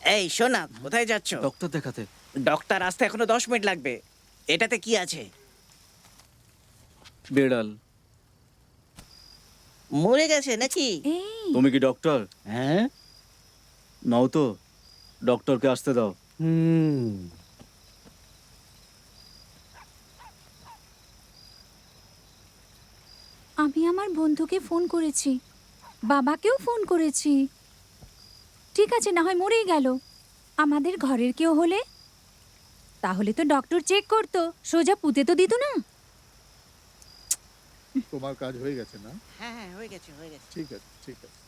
এই শোনা কোথায় যাচ্ছ? ডক্টর দেখাতে। ডক্টর আসতে এখনও দশ মিনিট লাগবে। এটাতে কি আছে? বেড়াল। মরে গেছে নাকি? তুমি কি ডক্টর? হ্যাঁ? নাও তো ডক্টরকে আসতে দাও। হুম। আমি আমার বন্ধুকে ফোন করেছি। বাবাকেও ফোন করেছি। ঠিক আছে না হয় মরেই গেল। আমাদের ঘরের কেউ হলে? তাহলে তো ডক্টর চেক করতো সোজা পুঁতে তো দিত না। তোমার কাজ হয়ে গেছে না? হ্যাঁ হ্যাঁ হয়ে গেছে হয়ে গেছে। ঠিক আছে ঠিক আছে।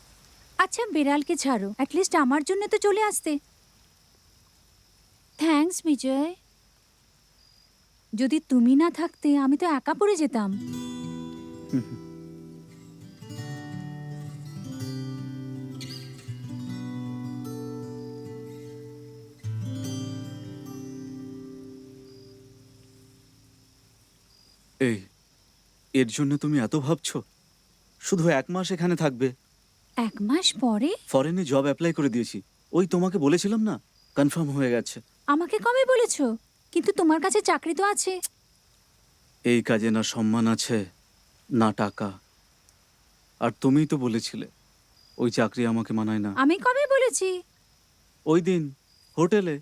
আচ্ছা বিড়ালকে ছাড়ো অ্যাটলিস্ট আমার জন্য তো চলে আসতে। থ্যাঙ্কস বিজয়। যদি তুমি না থাকতে আমি তো একা পড়ে যেতাম। এই এর জন্য তুমি এত ভাবছ? শুধু এক মাস এখানে থাকবে। এক মাস পরে? ফরেনে জব অ্যাপ্লাই করে দিয়েছি। ওই তোমাকে বলেছিলাম না? কনফার্ম হয়ে গেছে। আমাকে কবে বলেছ? কিন্তু তোমার কাছে চাকরি তো আছে। এই কাজে না সম্মান আছে না টাকা। আর তুমিই তো বলেছিলে ওই চাকরি আমাকে মানায় না। আমি কবে বলেছি? ওই দিন হোটেলে।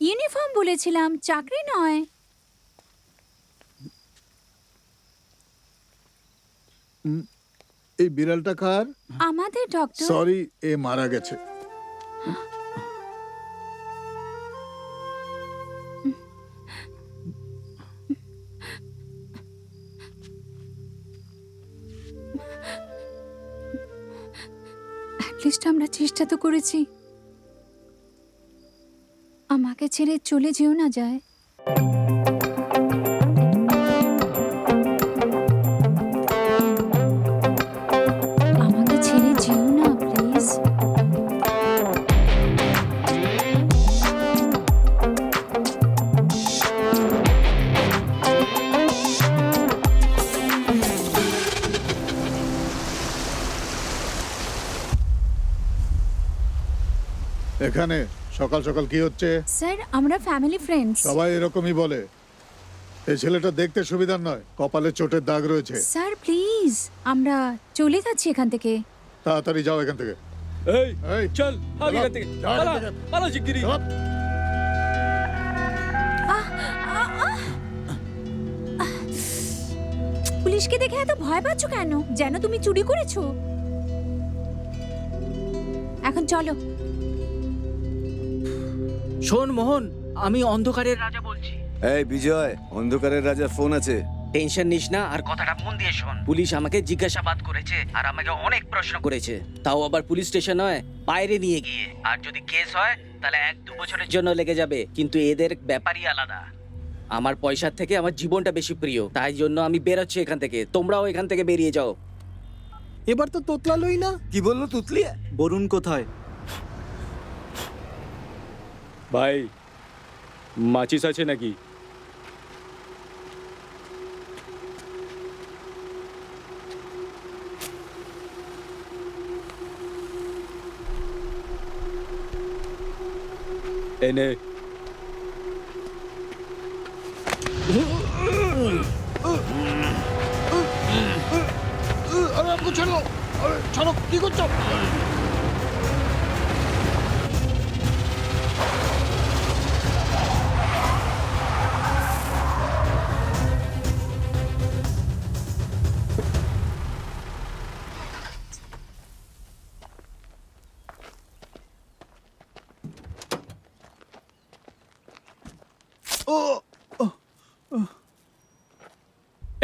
ইউনিফর্ম বলেছিলাম চাকরি নয়। এই বিড়ালটা কার? আমাদের ডক্টর সরি এ মারা গেছে। অ্যাটলিস্ট আমরা চেষ্টা তো করেছি। আমাকে ছেড়ে চলে যেও না যায় এখানে সকাল সকাল কি হচ্ছে? স্যার আমরা ফ্যামিলি ফ্রেন্ডস সবাই এরকমই বলে। এই ছেলেটা দেখতে সুবিধার নয় কপালে চোটের দাগ রয়েছে। স্যার প্লিজ আমরা চলে যাচ্ছি এখান থেকে। তাড়াতাড়ি যাও এখান থেকে। এই এই চল ভাগ এখান থেকে পালা শিগগিরই। পুলিশকে দেখে এত ভয় পাচ্ছ কেন? যেন তুমি চুরি করেছ। এখন চলো। শোন মোহন আমি অন্ধকারের রাজা বলছি। এই বিজয় অন্ধকারের রাজার ফোন আছে। টেনশন নিস না আর কথাটা মন দিয়ে শোন। পুলিশ আমাকে জিজ্ঞাসাবাদ করেছে আর আমাকে অনেক প্রশ্ন করেছে। তাও আবার পুলিশ স্টেশন নয় বাইরে নিয়ে গিয়ে। আর যদি কেস হয় তাহলে এক দু বছরের জন্য লেগে যাবে কিন্তু এদের ব্যাপারই আলাদা। আমার পয়সার থেকে আমার জীবনটা বেশি প্রিয় তাই জন্য আমি বেরোচ্ছি এখান থেকে। তোমরাও এখান থেকে বেরিয়ে যাও। এবার তো তোতলালোই না? কি বলল তুতলি? বরুণ কোথায়? ভাই মাচিস আছে নাকি? এনে। আরে আপনি ছেড়ো আরে ছাড়ো কি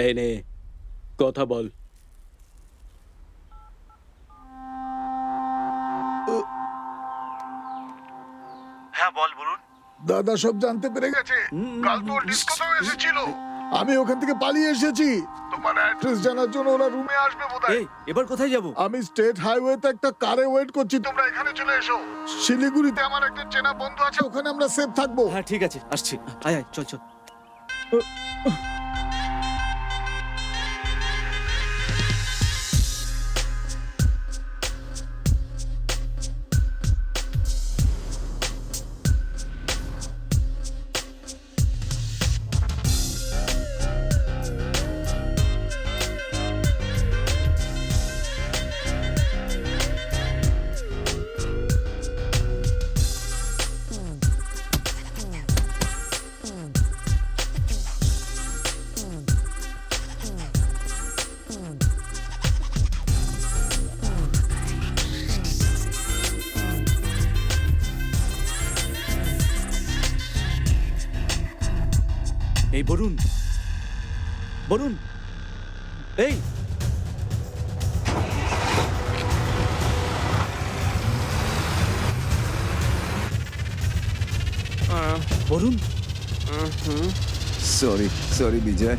এনে কথা বল। হ্যাঁ বল বরুণ দাদা সব জানতে পেরে গেছে। কাল তোর ডিস্কোতেও এসেছিল। আমি ওখান থেকে পালিয়ে এসেছি। তোমার অ্যাড্রেস জানার জন্য ওরা রুমে আসবে বোধহয়। এই এবার কোথায় যাব? আমি স্টেট হাইওয়েতে একটা কারে ওয়েট করছি। তোমরা এখানে চলে এসো। শিলিগুড়িতে আমার একটা চেনা বন্ধু আছে ওখানে আমরা সেফ থাকব। হ্যাঁ ঠিক আছে আসছি। আয় আয় চল চল। বরুণ বরুণ এই। Varun sorry sorry Vijay.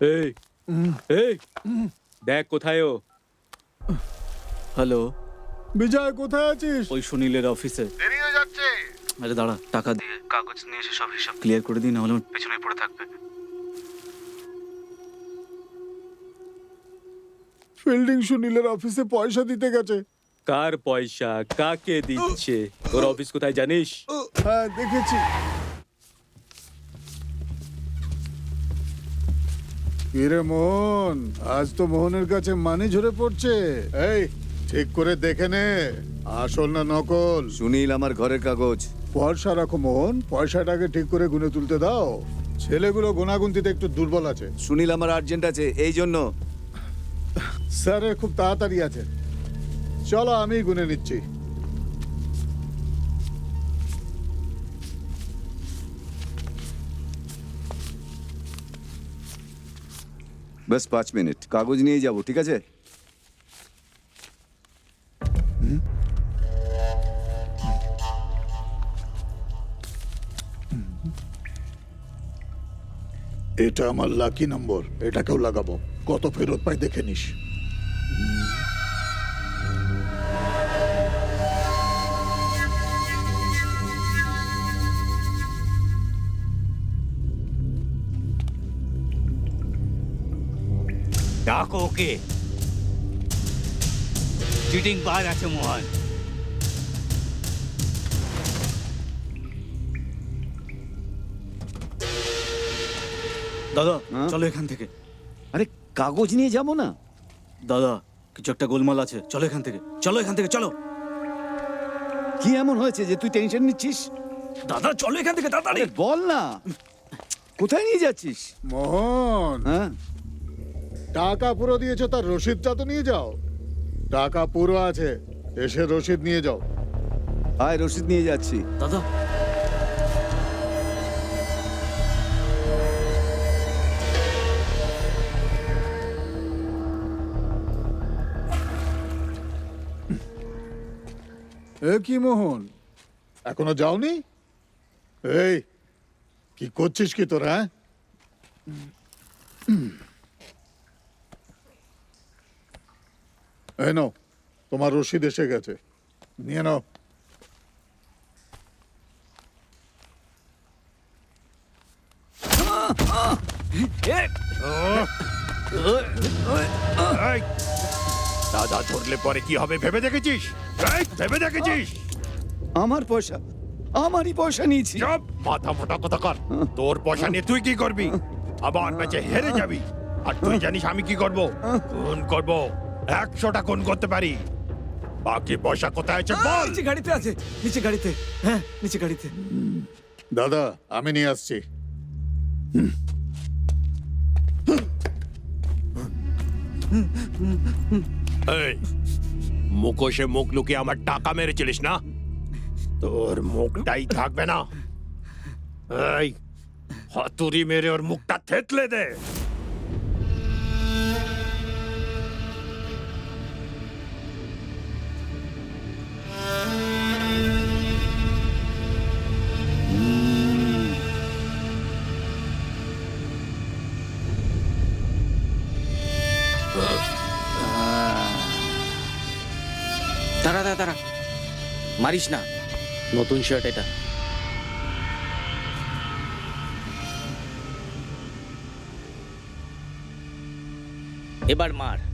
এই এই দেখ কোথায় ও। হ্যালো। বিজয় কোথায় আছিস? ওই সুনীলের অফিসে। দেরি হয়ে যাচ্ছে। আরে দাঁড়া টাকা দিয়ে কাগজ নিয়ে এসে সব হিসাব ক্লিয়ার করে দিই না হলে পেছনে পড়ে থাকবে। ফিল্ডিং সুনীলের অফিসে পয়সা দিতে গেছে। কার পয়সা? কাকে দিচ্ছে? তোর অফিস কোথায় জানিস? হ্যাঁ দেখেছি। কিরে মোহন আজ তো মোহনের কাছে মানি ঝরে পড়ছে। এই ঠিক করে দেখে নে। আসল না নকল? সুনীল আমার ঘরের কাগজ। ভরসা রাখো মোহন পয়সাটাকে ঠিক করে গুনে তুলতে দাও। ছেলেগুলো গোনাগুনতিতে একটু দুর্বল আছে। সুনীল আমার আর্জেন্ট আছে এই জন্য। স্যারের খুব তাড়াতাড়ি আছে। চলো আমি গুনে নিচ্ছি। ব্যাস পাঁচ মিনিট। কাগজ নিয়ে যাব, ঠিক আছে? এটা আমার লাকি নম্বর এটাকেও লাগাবো। কত ফেরত পাই দেখে নিস। ডাকো ওকে। চিটিং বার আছে মোহন। দাদা হ্যাঁ? চলো এখান থেকে। আরে কাগজ নিয়ে যাব না? দাদা কিছু একটা গোলমাল আছে। চলো এখান থেকে। চলো এখান থেকে চলো। কি এমন হয়েছে যে তুই টেনশন নিচ্ছিস? দাদা চলো এখান থেকে তাড়াতাড়ি। বল না। কোথায় নিয়ে যাচ্ছিস? মোহন। হ্যাঁ? টাকা পুরো দিয়েছ তার রসিদটা তো নিয়ে যাও। টাকা পুরো আছে এসে রসিদ নিয়ে যাও। আয় রসিদ নিয়ে যাচ্ছি। দাদা। এ কি মোহন? এখনও যাওনি? এই কি করছিস কি তোরা হ্যাঁ? এই নাও তোমার রসিদ এসে গেছে। নিয়ে নাও। দাদা ধরলে পরে কি হবে ভেবে দেখেছিস? ভেবে দেখেছিস? আমার পয়সা আমারই পয়সা নিয়েছি। সব মাথা মোটা কথা কর। তোর পয়সা নিয়ে তুই কি করবি? আবার ম্যাচে হেরে যাবি। আর তুই জানিস আমি কি করব? খুন করব। একশোটা খুন করতে পারি। বাকি পয়সা কোথায় আছে বল। নিচে গাড়িতে আছে নিচে গাড়িতে। হ্যাঁ নিচে গাড়িতে। দাদা আমি নিয়ে আসছি। এই মুখোশে মুখ লুকিয়ে আমার টাকা মেরেছিলিস না? তোর মুখটাই থাকবে না। এই হাতুড়ি মেরে ওর মুখটা থেতলে দে। দাঁড়া। মারিস না। নতুন শার্ট এটা। এবার মার।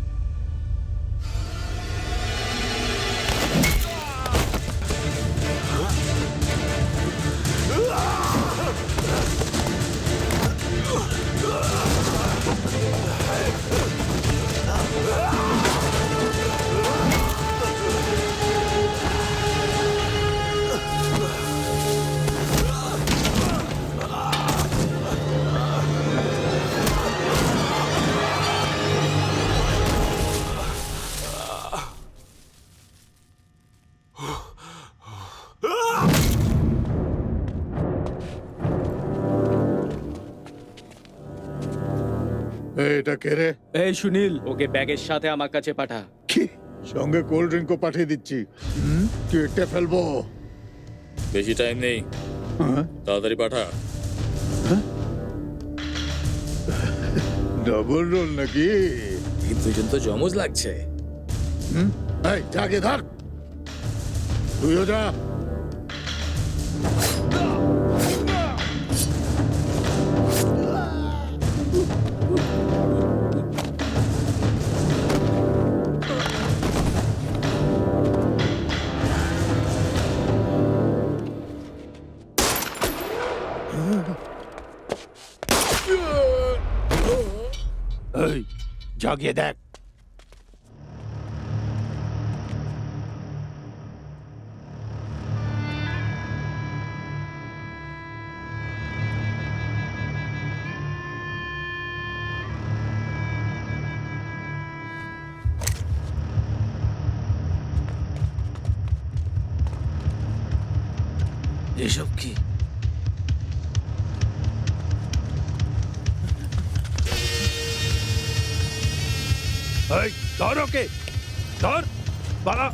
এটা কে রে? এই সুনীল ওকে ব্যাগের সাথে আমার কাছে পাঠা। কি? সঙ্গে কোল্ড ড্রিঙ্কও পাঠিয়ে দিচ্ছি। হুম, কেটে ফেলব। বেশি টাইম নেই। হ্যাঁ? তাড়াতাড়ি পাঠা। ডবল রোল নাকি? এই দুজন তো জমজ লাগছে। হুম? এই যাকে ধর। তুইও যা। জাগিয়ে দেখ এসব কি ধর ওকে। ধর বাড়া।